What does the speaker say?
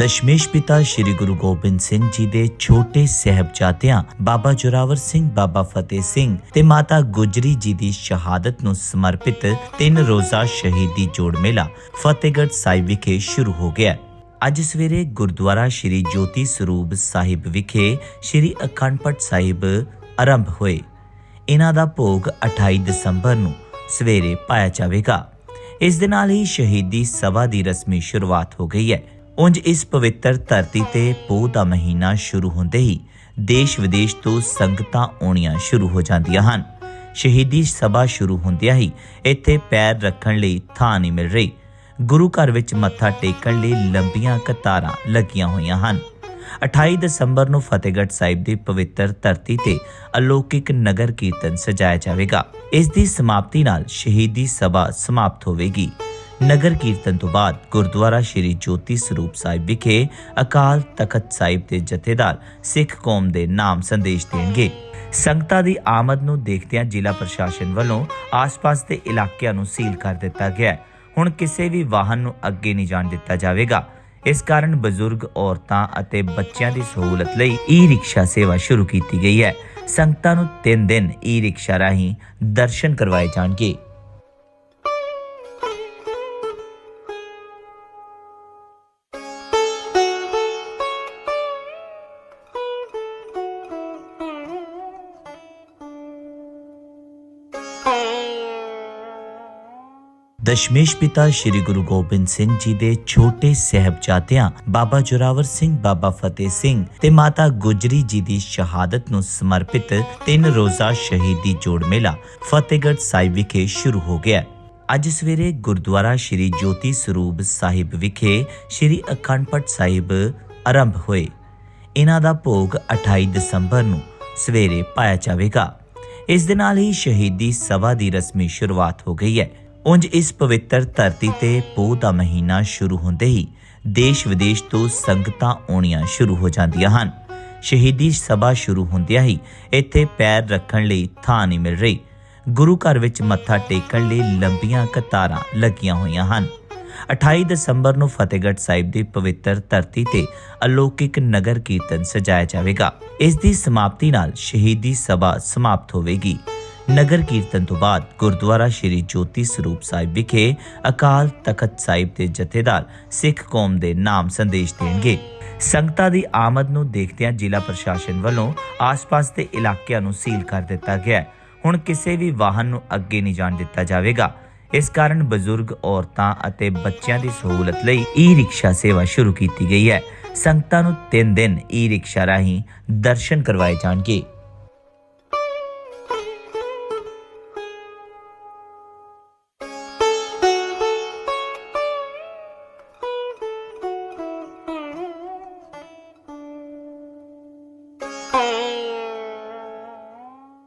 ਦਸ਼ਮੇਸ਼ ਪਿਤਾ ਸ੍ਰੀ ਗੁਰੂ ਗੋਬਿੰਦ ਸਿੰਘ ਜੀ ਦੇ ਛੋਟੇ ਸਹਿਬਜ਼ਾਦਿਆਂ ਬਾਬਾ ਜੋਰਾਵਰ ਸਿੰਘ, ਬਾਬਾ ਫਤਿਹ ਸਿੰਘ ਤੇ ਮਾਤਾ ਗੁਜਰੀ ਜੀ ਦੀ ਸ਼ਹਾਦਤ ਨੂੰ ਸਮਰਪਿਤ ਤਿੰਨ ਰੋਜ਼ਾ ਸ਼ਹੀਦੀ ਜੋੜ ਮੇਲਾ ਫਤਿਹਗੜ੍ਹ ਸਾਹਿਬ ਵਿਖੇ ਸ਼ੁਰੂ ਹੋ ਗਿਆ ਅੱਜ ਸਵੇਰੇ ਗੁਰਦੁਆਰਾ ਸ੍ਰੀ ਜੋਤੀ ਸਰੂਪ ਸਾਹਿਬ ਵਿਖੇ ਸ੍ਰੀ ਅਖੰਡ ਪਾਠ ਸਾਹਿਬ ਆਰੰਭ ਹੋਏ। ਇਹਨਾਂ ਦਾ ਭੋਗ 28 ਦਸੰਬਰ ਨੂੰ ਸਵੇਰੇ ਪਾਇਆ ਜਾਵੇਗਾ। ਇਸ ਦੇ ਨਾਲ ਹੀ ਸ਼ਹੀਦੀ ਸਭਾ ਦੀ ਰਸਮੀ ਸ਼ੁਰੂਆਤ ਹੋ ਗਈ ਹੈ। ਉਂਝ ਇਸ ਪਵਿੱਤਰ ਧਰਤੀ ਤੇ ਪੋਹ ਦਾ ਮਹੀਨਾ ਸ਼ੁਰੂ ਹੁੰਦੇ ਹੀ ਦੇਸ਼ ਵਿਦੇਸ਼ ਤੋਂ ਸੰਗਤਾਂ ਆਉਣੀਆਂ ਸ਼ੁਰੂ ਹੋ ਜਾਂਦੀਆਂ ਹਨ। ਸ਼ਹੀਦੀ ਸਭਾ ਸ਼ੁਰੂ ਹੁੰਦਿਆਂ ਹੀ ਇੱਥੇ ਪੈਰ ਰੱਖਣ ਲਈ ਥਾਂ ਨਹੀਂ ਮਿਲ ਰਹੀ। ਗੁਰੂ ਘਰ ਵਿੱਚ ਮੱਥਾ ਟੇਕਣ ਲਈ ਲੰਬੀਆਂ ਕਤਾਰਾਂ ਲੱਗੀਆਂ ਹੋਈਆਂ ਹਨ। 28 ਦਸੰਬਰ ਨੂੰ ਫਤਿਹਗੜ੍ਹ ਸਾਹਿਬ ਦੀ ਪਵਿੱਤਰ ਧਰਤੀ ਤੇ ਅਲੌਕਿਕ ਨਗਰ ਕੀਰਤਨ ਸਜਾਇਆ ਜਾਵੇਗਾ। ਇਸ ਦੀ ਸਮਾਪਤੀ ਨਾਲ ਸ਼ਹੀਦੀ ਸਭਾ ਸਮਾਪਤ ਹੋਵੇਗੀ। ਨਗਰ ਕੀਰਤਨ ਤੋਂ ਬਾਅਦ ਗੁਰਦੁਆਰਾ ਸ੍ਰੀ ਜੋਤੀ ਸਰੂਪ ਸਾਹਿਬ ਵਿਖੇ ਅਕਾਲ ਤਖਤ ਸਾਹਿਬ ਦੇ ਜਥੇਦਾਰ ਸਿੱਖ ਕੌਮ ਦੇ ਨਾਮ ਸੰਦੇਸ਼ ਦੇਣਗੇ। ਸੰਗਤਾਂ ਦੀ ਆਮਦ ਨੂੰ ਦੇਖਦਿਆਂ ਜ਼ਿਲ੍ਹਾ ਪ੍ਰਸ਼ਾਸਨ ਵੱਲੋਂ ਆਸ-ਪਾਸ ਦੇ ਇਲਾਕਿਆਂ ਨੂੰ ਸੀਲ ਕਰ ਦਿੱਤਾ ਗਿਆ ਹੈ। ਹੁਣ ਕਿਸੇ ਵੀ ਵਾਹਨ ਨੂੰ ਅੱਗੇ ਨਹੀਂ ਜਾਣ ਦਿੱਤਾ ਜਾਵੇਗਾ। ਇਸ ਕਾਰਨ ਬਜ਼ੁਰਗ, ਔਰਤਾਂ ਅਤੇ ਬੱਚਿਆਂ ਦੀ ਸਹੂਲਤ ਲਈ ਈ-ਰਿਕਸ਼ਾ ਸੇਵਾ ਸ਼ੁਰੂ ਕੀਤੀ ਗਈ ਹੈ। ਸੰਗਤਾਂ ਨੂੰ 3 ਦਿਨ ਈ-ਰਿਕਸ਼ਾ ਰਾਹੀਂ ਦਰਸ਼ਨ ਕਰਵਾਏ ਜਾਣਗੇ। ਦਸ਼ਮੇਸ਼ ਪਿਤਾ ਸ੍ਰੀ ਗੁਰੂ ਗੋਬਿੰਦ ਸਿੰਘ ਜੀ ਦੇ ਛੋਟੇ ਸਹਿਬਜ਼ਾਦਿਆਂ ਬਾਬਾ ਜੋਰਾਵਰ ਸਿੰਘ, ਬਾਬਾ ਫਤਿਹ ਸਿੰਘ ਤੇ ਮਾਤਾ ਗੁਜਰੀ ਜੀ ਦੀ ਸ਼ਹਾਦਤ ਨੂੰ ਸਮਰਪਿਤ ਤਿੰਨ ਰੋਜ਼ਾ ਸ਼ਹੀਦੀ ਜੋੜ ਮੇਲਾ ਫਤਿਹਗੜ੍ਹ ਸਾਹਿਬ ਵਿਖੇ ਸ਼ੁਰੂ ਹੋ ਗਿਆ ਅੱਜ ਸਵੇਰੇ ਗੁਰਦੁਆਰਾ ਸ੍ਰੀ ਜੋਤੀ ਸਰੂਪ ਸਾਹਿਬ ਵਿਖੇ ਸ੍ਰੀ ਅਖੰਡ ਪਾਠ ਸਾਹਿਬ ਆਰੰਭ ਹੋਏ। ਇਹਨਾਂ ਦਾ ਭੋਗ 28 ਦਸੰਬਰ ਨੂੰ ਸਵੇਰੇ ਪਾਇਆ ਜਾਵੇਗਾ। ਇਸ ਦੇ ਨਾਲ ਹੀ ਸ਼ਹੀਦੀ ਸਭਾ ਦੀ ਰਸਮੀ ਸ਼ੁਰੂਆਤ ਹੋ ਗਈ ਹੈ। ਉਂਝ ਇਸ ਪਵਿੱਤਰ ਧਰਤੀ ਤੇ ਪੋਹ ਦਾ ਮਹੀਨਾ ਸ਼ੁਰੂ ਹੁੰਦੇ ਹੀ ਦੇਸ਼ ਵਿਦੇਸ਼ ਤੋਂ ਸੰਗਤਾਂ ਆਉਣੀਆਂ ਸ਼ੁਰੂ ਹੋ ਜਾਂਦੀਆਂ ਹਨ। ਸ਼ਹੀਦੀ ਸਭਾ ਸ਼ੁਰੂ ਹੁੰਦਿਆਂ ਹੀ ਇੱਥੇ ਪੈਰ ਰੱਖਣ ਲਈ ਥਾਂ ਨਹੀਂ ਮਿਲ ਰਹੀ। ਗੁਰੂ ਘਰ ਵਿੱਚ ਮੱਥਾ ਟੇਕਣ ਲਈ ਲੰਬੀਆਂ ਕਤਾਰਾਂ ਲੱਗੀਆਂ ਹੋਈਆਂ ਹਨ। 28 ਦਸੰਬਰ ਨੂੰ ਫਤਿਹਗੜ੍ਹ ਸਾਹਿਬ ਦੀ ਪਵਿੱਤਰ ਧਰਤੀ ਤੇ ਅਲੌਕਿਕ ਨਗਰ ਕੀਰਤਨ ਸਜਾਇਆ ਜਾਵੇਗਾ। ਇਸ ਦੀ ਸਮਾਪਤੀ ਨਾਲ ਸ਼ਹੀਦੀ ਸਭਾ ਸਮਾਪਤ ਹੋਵੇਗੀ। ਨਗਰ ਕੀਰਤਨ ਤੋਂ ਬਾਅਦ ਗੁਰਦੁਆਰਾ ਸ੍ਰੀ ਜੋਤੀ ਸਰੂਪ ਸਾਹਿਬ ਵਿਖੇ ਅਕਾਲ ਤਖਤ ਸਾਹਿਬ ਦੇ ਜਥੇਦਾਰ ਸਿੱਖ ਕੌਮ ਦੇ ਨਾਮ ਸੰਦੇਸ਼ ਦੇਣਗੇ। ਸੰਗਤਾਂ ਦੀ ਆਮਦ ਨੂੰ ਦੇਖਦਿਆਂ ਜ਼ਿਲ੍ਹਾ ਪ੍ਰਸ਼ਾਸਨ ਵੱਲੋਂ ਆਸ-ਪਾਸ ਦੇ ਇਲਾਕਿਆਂ ਨੂੰ ਸੀਲ ਕਰ ਦਿੱਤਾ ਗਿਆ ਹੈ। ਹੁਣ ਕਿਸੇ ਵੀ ਵਾਹਨ ਨੂੰ ਅੱਗੇ ਨਹੀਂ ਜਾਣ ਦਿੱਤਾ ਜਾਵੇਗਾ। ਇਸ ਕਾਰਨ ਬਜ਼ੁਰਗ, ਔਰਤਾਂ ਅਤੇ ਬੱਚਿਆਂ ਦੀ ਸਹੂਲਤ ਲਈ ਈ-ਰਿਕਸ਼ਾ ਸੇਵਾ ਸ਼ੁਰੂ ਕੀਤੀ ਗਈ ਹੈ। ਸੰਗਤਾਂ ਨੂੰ 3 ਦਿਨ ਈ-ਰਿਕਸ਼ਾ ਰਾਹੀਂ ਦਰਸ਼ਨ ਕਰਵਾਏ ਜਾਣਗੇ।